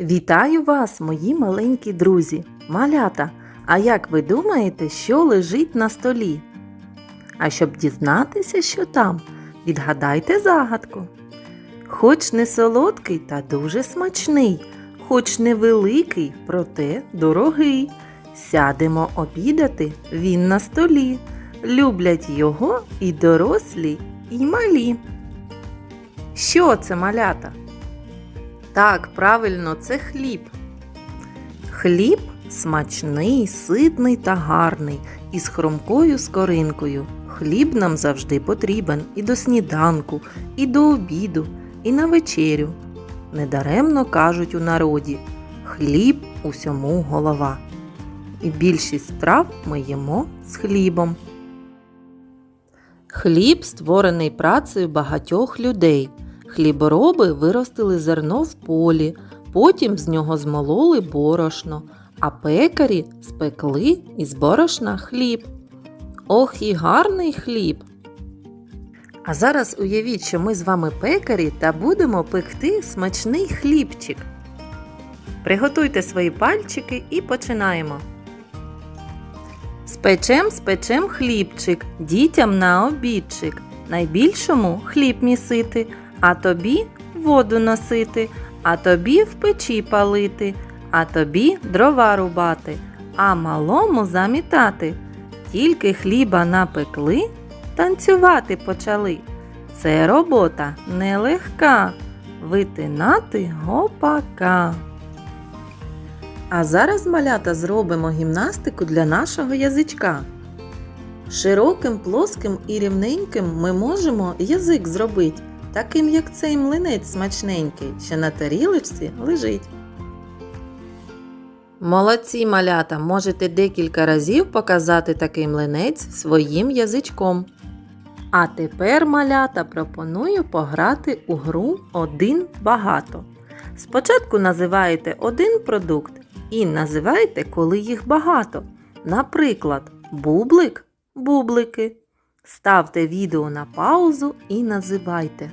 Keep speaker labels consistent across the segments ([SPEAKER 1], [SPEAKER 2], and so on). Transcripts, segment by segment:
[SPEAKER 1] Вітаю вас, мої маленькі друзі, малята. А як ви думаєте, що лежить на столі? А щоб дізнатися, що там, відгадайте загадку. Хоч не солодкий та дуже смачний, хоч невеликий, проте дорогий. Сядемо обідати він на столі. Люблять його і дорослі, і малі. Що це малята? Так, правильно, це хліб. Хліб смачний, ситний та гарний, із хромкою скоринкою. Хліб нам завжди потрібен і до сніданку, і до обіду, і на вечерю. Недаремно кажуть у народі хліб усьому голова. І більшість страв ми їмо з хлібом. Хліб створений працею багатьох людей. Хлібороби виростили зерно в полі, потім з нього змололи борошно, а пекарі спекли із борошна хліб. Ох, і гарний хліб! А зараз уявіть, що ми з вами пекарі та будемо пекти смачний хлібчик. Приготуйте свої пальчики і починаємо. Спечем, спечем хлібчик, дітям на обідчик. Найбільшому хліб місити, а тобі воду носити, а тобі в печі палити, а тобі дрова рубати, а малому замітати. Тільки хліба напекли, танцювати почали. Це робота нелегка. Витинати гопака. А зараз малята зробимо гімнастику для нашого язичка. Широким, плоским і рівненьким ми можемо язик зробити, таким як цей млинець смачненький, що на тарілочці лежить. Молодці малята, можете декілька разів показати такий млинець своїм язичком. А тепер малята пропоную пограти у гру один багато. Спочатку називаєте один продукт і називайте, коли їх багато. Наприклад, бублик бублики. Ставте відео на паузу і називайте.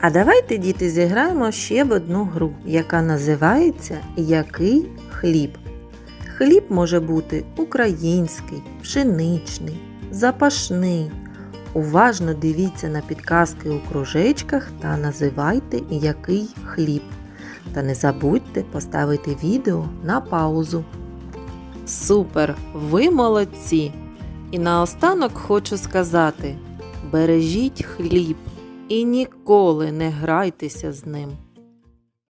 [SPEAKER 1] А давайте, діти, зіграємо ще в одну гру, яка називається Який хліб. Хліб може бути український, пшеничний, запашний. Уважно дивіться на підказки у кружечках та називайте який хліб. Та не забудьте поставити відео на паузу. Супер! Ви молодці! І наостанок хочу сказати: бережіть хліб і ніколи не грайтеся з ним.